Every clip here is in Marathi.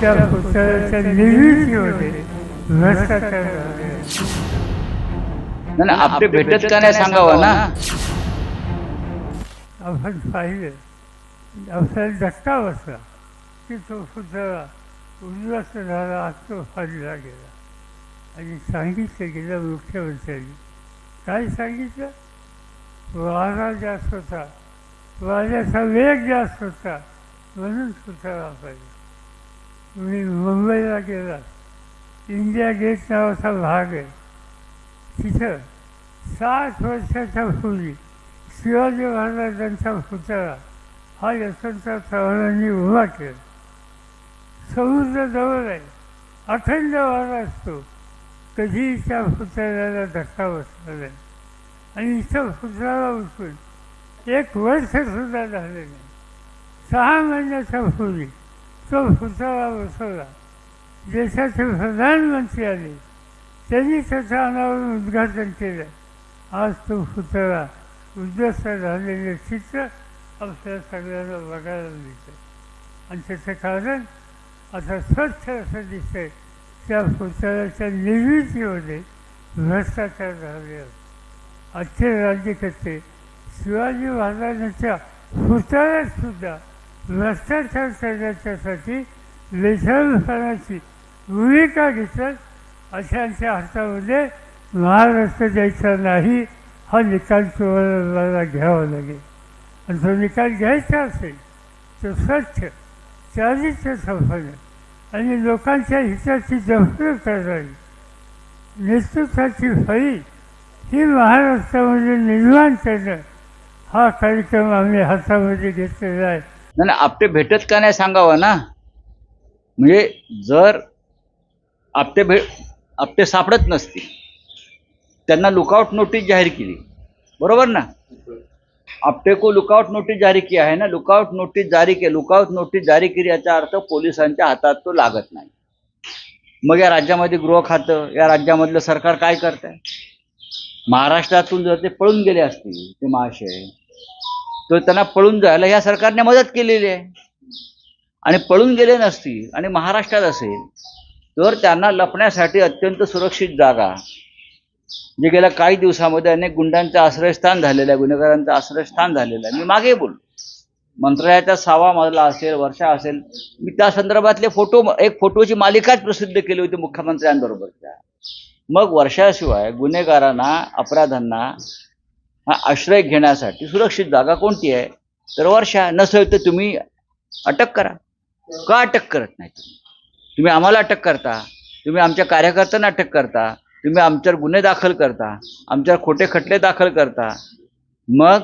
त्या पुतळ्याच्या निर्मितीमध्ये भ्रष्टाचार झाले नाही नाही, आपटे भेटत का नाही सांगावं ना? आपण पाहिलं आपल्याला धक्का बसला की तो पुतळा उद्ध्वस्त झाला आज तो फाडला गेला आणि सांगितलं गेलं मुख्यमंत्र्यांनी. काय सांगितलं? वारा जास्त होता. वाऱ्याचा वेग जास्त होता. म्हणून पुतळा पाहिजे मी मुंबईला गेला इंडिया गेट नावाचा भाग आहे. तिथं साठ वर्षाच्या पूर्वी शिवाजी महाराजांचा पुतळा हा यशवंतराव चव्हाणांनी उभा केला. समुद्र जवळ आहे. अखंड वारा असतो. कधीही त्या पुतळ्याला धक्का बसला नाही. आणि इथं पुतळा उचलून एक वर्षसुद्धा झाले नाही. सहा महिन्याच्या पूर्वी तो पुतळा बसवला. देशाचे प्रधानमंत्री आले. त्यांनी त्याचं अनावरण उद्घाटन केलं. आज तो पुतळा उद्ध्वस्त झालेले चित्र आपल्या सगळ्यांना बघायला मिळतं. आणि त्याचं कारण आता स्वच्छ असं दिसतंय. त्या पुतळ्याच्या निर्मितीमध्ये भ्रष्टाचार झाले आजचे राज्यकर्ते शिवाजी महाराजांच्या पुतळ्यात सुद्धा भ्रष्टाचार करण्याच्यासाठी लेखनपणाची भूमिका घेतात अशांच्या हातामध्ये महाराष्ट्र द्यायचा नाही हा निकाल तुम्हाला घ्यावा लागेल. आणि तो निकाल घ्यायचा असेल तो स्वच्छ चारित्र्य संपन्न आणि लोकांच्या हिताची जपणूक करणारी नेतृत्वाची फळी ही महाराष्ट्रामध्ये निर्माण करणं हा कार्यक्रम आम्ही हातामध्ये घेतलेला आहे. नाही नाही, आपटे भेटत का नाही सांगावं ना? म्हणजे जर आपटे भे आपटे सापडत नसतील त्यांना लुकआउट नोटीस जाहीर केली. बरोबर ना? आपटे को लुकआउट नोटीस जारी किया है ना? लुकआउट नोटीस जारी के लुकआउट नोटीस जारी केली याचा अर्थ पोलिसांच्या हातात तो लागत नाही. मग या राज्यामध्ये गृह खातं या राज्यामधलं सरकार काय करत आहे महाराष्ट्रातून जर ते पळून गेले असतील ते महाशय तर त्यांना पळून जायला या सरकारने मदत केलेली आहे. आणि पळून गेले नसतील आणि महाराष्ट्रात असेल तर त्यांना लपण्यासाठी अत्यंत सुरक्षित जागा. जे गेल्या काही दिवसामध्ये अनेक गुंडांचं आश्रयस्थान झालेलं आहे गुन्हेगारांचं आश्रयस्थान झालेलं आहे. मी मागे बोल मंत्रालयाचा सहावा मजला असेल वर्षा असेल मी त्या संदर्भातले फोटो एक फोटोची मालिकाच प्रसिद्ध केली होती मुख्यमंत्र्यांबरोबरच्या. मग वर्षाशिवाय गुन्हेगारांना अपराधांना हा आश्रय घेण्यासाठी सुरक्षित जागा कोणती आहे? तर वर्षा नसेल तर तुम्ही अटक करा. का अटक करत नाही तुम्ही? तुम्ही आम्हाला अटक करता. तुम्ही आमच्या कार्यकर्त्यांना अटक करता. तुम्ही आमच्यावर गुन्हे दाखल करता. आमच्यावर खोटे खटले दाखल करता. मग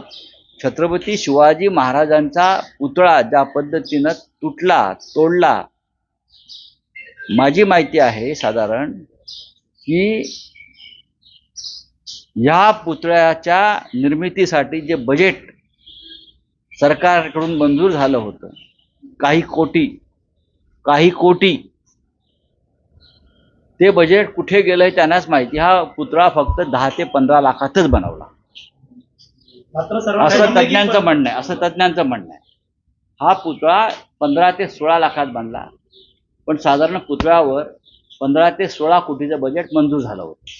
छत्रपती शिवाजी महाराजांचा पुतळा ज्या पद्धतीनं तुटला तोडला. माझी माहिती आहे साधारण की या पुतळ्याच्या निर्मितीसाठी जे बजेट सरकारकडून मंजूर झालं होतं काही कोटी काही कोटी ते बजेट कुठे गेलंय त्यांनाच माहिती. हा पुतळा फक्त दहा ते पंधरा लाखातच बनवला. असं तज्ज्ञांचं म्हणणं आहे असं तज्ज्ञांचं म्हणणं आहे. हा पुतळा पंधरा ते सोळा लाखात बनला पण साधारण पुतळ्यावर पंधरा ते सोळा कोटीचं बजेट मंजूर झालं होतं.